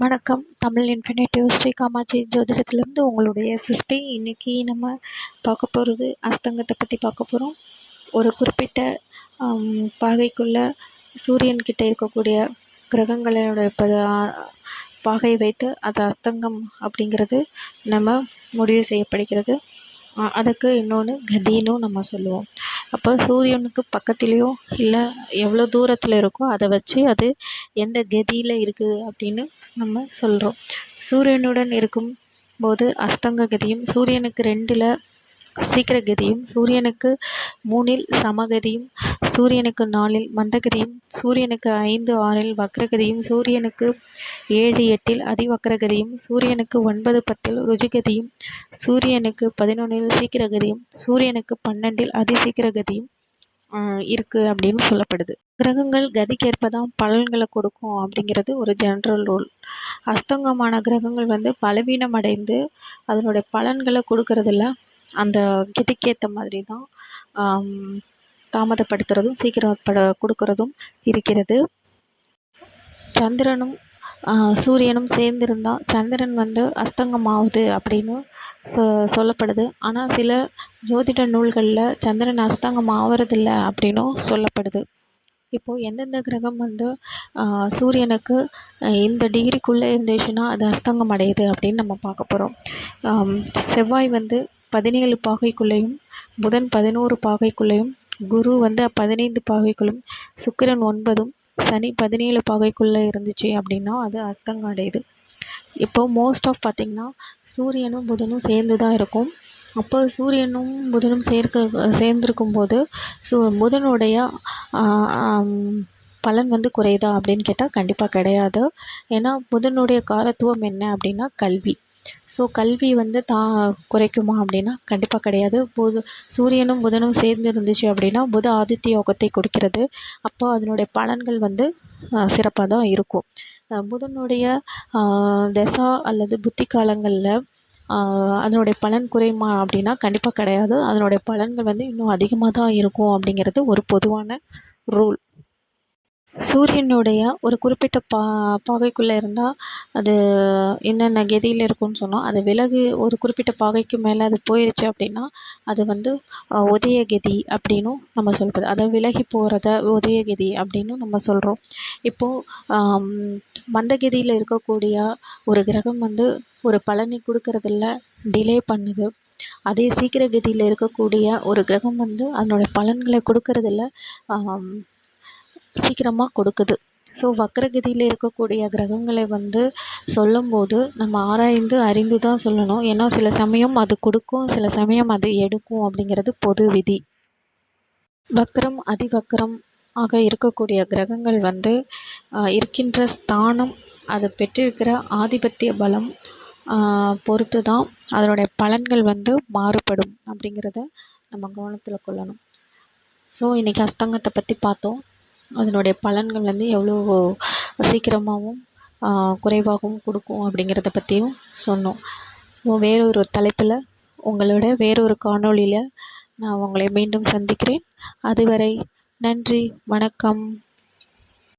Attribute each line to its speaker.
Speaker 1: வணக்கம். தமிழ் இன்ஃபினிட்டிவ் ஸ்ரீ காமாட்சி ஜோதிடத்துலேருந்து உங்களுடைய எஸ்எஸ்பி இன்றைக்கி நம்ம பார்க்க போகிறது அஸ்தங்கத்தை பற்றி பார்க்க போகிறோம் ஒரு குறிப்பிட்ட பாகைக்குள்ளே சூரியன்கிட்ட இருக்கக்கூடிய கிரகங்களோட ப பாகையை வைத்து அது அஸ்தங்கம் அப்படிங்கிறது நம்ம முடிவு செய்யப்படுகிறது. அதுக்கு இன்னொன்று கதினும் நம்ம சொல்லுவோம். அப்போ சூரியனுக்கு பக்கத்துலேயோ இல்லை எவ்வளோ தூரத்தில் இருக்கோ அதை வச்சு அது எந்த கதியில் இருக்குது அப்படின்னு நம்ம சொல்கிறோம் சூரியனுடன் இருக்கும் போது அஸ்தங்க கதியும் சூரியனுக்கு ரெண்டில் சீக்கிர கதியும் சூரியனுக்கு மூணில் சமகதியும் சூரியனுக்கு நாலில் மந்தகதியும் சூரியனுக்கு ஐந்து ஆறில் வக்ரகதியும் சூரியனுக்கு ஏழு எட்டில் அதிவக்ரகதியும் சூரியனுக்கு ஒன்பது பத்தில் ருஜிகதியும் சூரியனுக்கு பதினொன்றில் சீக்கிரகதியும் சூரியனுக்கு பன்னெண்டில் அதிசீக்கிரகதியும் இருக்குது அப்படின்னு சொல்லப்படுது. கிரகங்கள் கதிக்கேற்ப தான் பலன்களை கொடுக்கும் அப்படிங்கிறது ஒரு ஜென்ரல் ரூல் அஸ்தங்கமான கிரகங்கள் வந்து பலவீனம் அடைந்து அதனுடைய பலன்களை கொடுக்கறதில்ல. அந்த கதிக்கேற்ற மாதிரி தான் தாமதப்படுத்துறதும் சீக்கிரம் பட கொடுக்கறதும் இருக்கிறது. சந்திரனும் சூரியனும் சேர்ந்திருந்தால் சந்திரன் வந்து அஸ்தங்கம் ஆகுது அப்படின்னு சொ சொல்லப்படுது. ஆனால் சில ஜோதிட நூல்களில் சந்திரன் அஸ்தங்கம் ஆவறதில்ல அப்படின்னும் சொல்லப்படுது. இப்போது எந்தெந்த கிரகம் வந்து சூரியனுக்கு இந்த டிகிரிக்குள்ளே இருந்துச்சுன்னா அது அஸ்தங்கம் அடையுது அப்படின்னு நம்ம பார்க்க போகிறோம் செவ்வாய் வந்து பதினேழு பாகைக்குள்ளேயும் புதன் பதினோரு பாகைக்குள்ளேயும் குரு வந்து பதினைந்து பாகைக்குள்ளும் சுக்கிரன் ஒன்பதும் சனி பதினேழு பாகைக்குள்ளே இருந்துச்சு அப்படின்னா அது அஸ்தங்கம் அடையுது இப்போது மோஸ்ட் ஆஃப் பார்த்திங்கன்னா சூரியனும் புதனும் சேர்ந்து தான் இருக்கும். அப்போ சூரியனும் புதனும் சேர்க்க சேர்ந்திருக்கும் போது சு புதனுடைய பலன் வந்து குறையுதா அப்படின்னு கேட்டால் கண்டிப்பாக கிடையாது. ஏன்னா புதனுடைய காரத்துவம் என்ன அப்படின்னா கல்வி. ஸோ கல்வி வந்து தா குறைக்குமா அப்படின்னா கண்டிப்பாக கிடையாது. புது சூரியனும் புதனும் சேர்ந்து இருந்துச்சு அப்படின்னா புத ஆதித்ய யோகத்தை கொடுக்கிறது. அப்போ அதனுடைய பலன்கள் வந்து சிறப்பாக தான் இருக்கும். புதனுடைய தசா அல்லது புத்தி காலங்களில் அதனுடைய பலன் குறையுமா அப்படின்னா கண்டிப்பாக கிடையாது. அதனுடைய பலன்கள் வந்து இன்னும் அதிகமாக தான் இருக்கும் அப்படிங்கிறது ஒரு பொதுவான ரூல். சூரியனுடைய ஒரு குறிப்பிட்ட பா பாகைக்குள்ளே இருந்தால் அது என்னென்ன கதியில் இருக்கும்னு சொன்னோம் அது விலகு ஒரு குறிப்பிட்ட பாகைக்கு மேலே அது போயிடுச்சு அப்படின்னா அது வந்து உதய கதி அப்படின்னும் நம்ம சொல்கிறது அதை விலகி போகிறத உதய கதி அப்படின்னு நம்ம சொல்கிறோம் இப்போது மந்தகதியில் இருக்கக்கூடிய ஒரு கிரகம் வந்து ஒரு பலனை கொடுக்கறதில்ல டிலே பண்ணுது. அதே சீக்கிர கதியில் இருக்கக்கூடிய ஒரு கிரகம் வந்து அதனுடைய பலன்களை கொடுக்கறதில்ல. சீக்கிரமாக கொடுக்குது. ஸோ வக்ரகதியில் இருக்கக்கூடிய கிரகங்களை வந்து சொல்லும்போது நம்ம ஆராய்ந்து அறிந்து தான் சொல்லணும். ஏன்னா சில சமயம் அது கொடுக்கும் சில சமயம் அது எடுக்கும் அப்படிங்கிறது பொது விதி. வக்ரம் அதிவக்ரம் ஆக இருக்கக்கூடிய கிரகங்கள் வந்து இருக்கின்ற ஸ்தானம் அது பெற்றிருக்கிற ஆதிபத்திய பலம் பொறுத்து தான் அதனுடைய பலன்கள் வந்து மாறுபடும் அப்படிங்கிறத நம்ம கவனத்தில் கொள்ளணும். ஸோ இன்றைக்கி அஸ்தங்கத்தை பற்றி பார்த்தோம். அதனுடைய பலன்கள் வந்து எவ்வளோ சீக்கிரமாகவும் குறைவாகவும் கொடுக்கும் அப்படிங்கிறத பற்றியும் சொன்னோம். வேறொரு தலைப்பில் உங்களோட வேறொரு காணொளியில் நான் உங்களை மீண்டும் சந்திக்கிறேன். அதுவரை நன்றி வணக்கம்.